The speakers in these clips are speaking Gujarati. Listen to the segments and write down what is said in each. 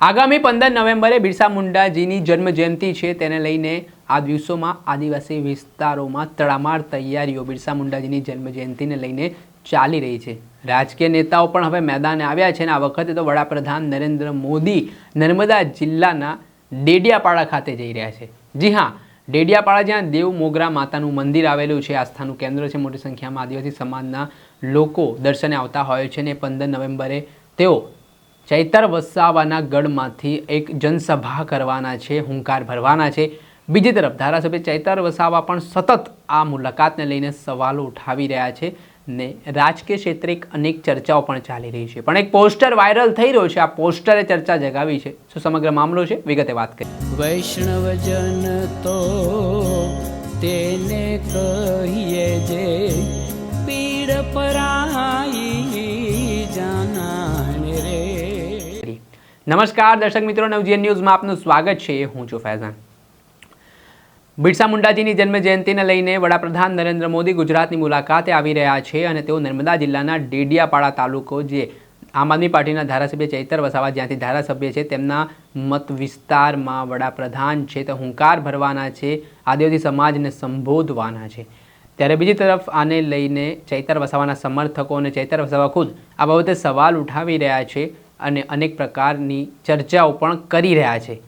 આગામી પંદર નવેમ્બરે બિરસા મુંડાજીની જન્મ જયંતિ છે. તેને લઈને આ દિવસોમાં આદિવાસી વિસ્તારોમાં તડામાર તૈયારીઓ બિરસા મુંડાજીની જન્મ જયંતિને લઈને ચાલી રહી છે. રાજકીય નેતાઓ પણ હવે મેદાને આવ્યા છે અને આ વખતે તો વડાપ્રધાન નરેન્દ્ર મોદી નર્મદા જિલ્લાના ડેડિયાપાડા ખાતે જઈ રહ્યા છે. જી હા, ડેડિયાપાડા જ્યાં દેવ મોગરા માતાનું મંદિર આવેલું છે. આસ્થાનું કેન્દ્ર છે. મોટી સંખ્યામાં આદિવાસી સમાજના લોકો દર્શને આવતા હોય છે અને પંદર નવેમ્બરે તેઓ ચૈતર વસાવાના ગઢમાંથી એક જનસભા કરવાના છે, હુંકાર ભરવાના છે. બીજી તરફ ધારાસભ્ય ચૈતર વસાવા પણ સતત આ મુલાકાતને લઈને સવાલો ઉઠાવી રહ્યા છે ને રાજકીય ક્ષેત્રે અનેક ચર્ચાઓ પણ ચાલી રહી છે. પણ એક પોસ્ટર વાયરલ થઈ રહ્યો છે, આ પોસ્ટરે ચર્ચા જગાવી છે. શું સમગ્ર મામલો છે? વિગતે વાત કરીએ. વૈષ્ણવજન તો તેને કહીએ જે પીડ પરાઈ નમસ્કાર, દર્શક મિત્રો નવજીએન ન્યૂઝમાં આપનું સ્વાગત છે. હું છું ફૈઝાન. બિરસા મુંડાજીની જન્મ જયંતિને લઈને વડાપ્રધાન નરેન્દ્ર મોદી ગુજરાતની મુલાકાતે આવી રહ્યા છે અને તેઓ નર્મદા જિલ્લાના ડેડિયાપાડા તાલુકો, જે આમ આદમી પાર્ટીના ધારાસભ્ય ચૈતર વસાવા જ્યાંથી ધારાસભ્ય છે, તેમના મત વિસ્તારમાં વડાપ્રધાન છે. તે હુંકાર ભરવાના છે, આદિવાસી સમાજને સંબોધવાના છે. ત્યારે બીજી તરફ આને લઈને ચૈતર વસાવાના સમર્થકો અને ચૈતર વસાવા ખુદ આ બાબતે સવાલ ઉઠાવી રહ્યા છે. અને અનેક પ્રકારની ચર્ચાઓ પણ કરી રહ્યા છે.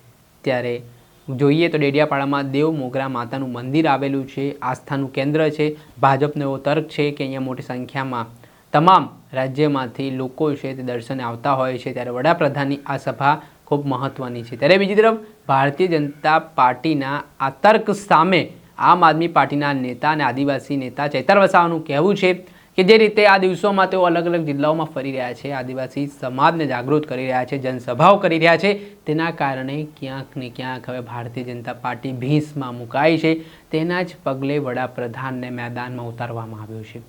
ત્યારે જોઈએ તો ડેડિયાપાડામાં દેવ મોગરા માતાનું મંદિર આવેલું છે. આસ્થાનું કેન્દ્ર છે. ભાજપનો એવો તર્ક છે કે અહીંયા મોટી સંખ્યામાં તમામ રાજ્યમાંથી લોકો છે તે દર્શને આવતા હોય છે. ત્યારે વડાપ્રધાનની આ સભા ખૂબ મહત્ત્વની છે. ત્યારે બીજી તરફ ભારતીય જનતા પાર્ટીના આ તર્ક સામે આમ આદમી પાર્ટીના નેતા અને આદિવાસી નેતા ચૈતર વસાવાનું કહેવું છે. કે જે રીતે આ દિવસોમાં તેઓ અલગ અલગ જિલ્લાઓમાં ફરી રહ્યા છે, આદિવાસી સમાજને જાગૃત કરી રહ્યા છે, જનસભાઓ કરી રહ્યા છે, તેના કારણે ક્યાંક ને ક્યાંક હવે ભારતીય જનતા પાર્ટી ભીંસમાં મુકાઈ છે. તેના જ પગલે વડાપ્રધાનને મેદાનમાં ઉતારવામાં આવ્યો છે.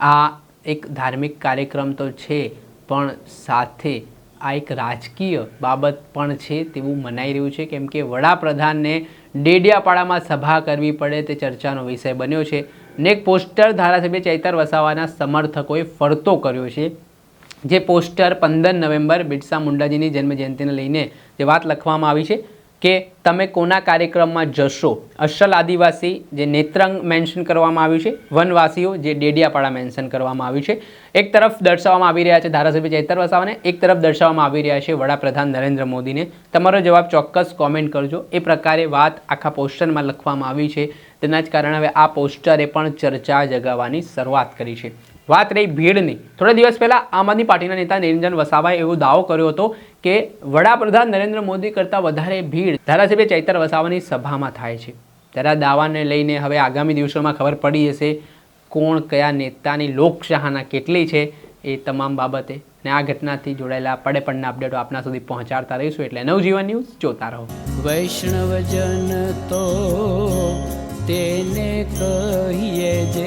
આ એક ધાર્મિક કાર્યક્રમ તો છે, પણ સાથે આ એક રાજકીય બાબત પણ છે તેવું મનાઈ રહ્યું છે. કેમ કે વડાપ્રધાનને ડેડિયાપાડામાં સભા કરવી પડે તે ચર્ચાનો વિષય બન્યો છે. ને એક પોસ્ટર ધારાસભ્ય ચૈતર વસાવાના સમર્થકોએ ફરતો કર્યો છે, જે પોસ્ટર પંદર નવેમ્બર બિરસા મુંડાજીની જન્મજયંતિને લઈને જે વાત લખવામાં આવી છે. કે તમે કોના કાર્યક્રમમાં જશો? અસલ આદિવાસી જે નેત્રંગ મેન્શન કરવામાં આવ્યું છે, વનવાસીઓ જે ડેડિયાપાડા મેન્શન કરવામાં આવ્યું છે, એક તરફ દર્શાવવામાં આવી રહ્યા છે ધારાસભ્ય ચૈતર વસાવાને, એક તરફ દર્શાવવામાં આવી રહ્યા છે વડાપ્રધાન નરેન્દ્ર મોદીને. તમારો જવાબ ચોક્કસ કોમેન્ટ કરજો. એ પ્રકારે વાત આખા પોસ્ટરમાં લખવામાં આવી છે. તેના જ કારણે હવે આ પોસ્ટરે પણ ચર્ચા જગાવવાની શરૂઆત કરી છે. વાત રહી ભીડની. થોડા દિવસ પહેલાં આમ આદમી પાર્ટીના નેતા નિરંજન વસાવાએ એવો દાવો કર્યો હતો કે વડાપ્રધાન નરેન્દ્ર મોદી કરતાં વધારે ભીડ ધારાસભ્ય ચૈતર વસાવાની સભામાં થાય છે. ત્યારે દાવાને લઈને હવે આગામી દિવસોમાં ખબર પડી જશે કોણ કયા નેતાની લોકશાહના કેટલી છે એ તમામ બાબતે. અને આ ઘટનાથી જોડાયેલા પડે પડના અપડેટો આપના સુધી પહોંચાડતા રહીશું. એટલે નવજીવન ન્યૂઝ જોતા રહો. વૈષ્ણવજન તો તેને કહીએ જે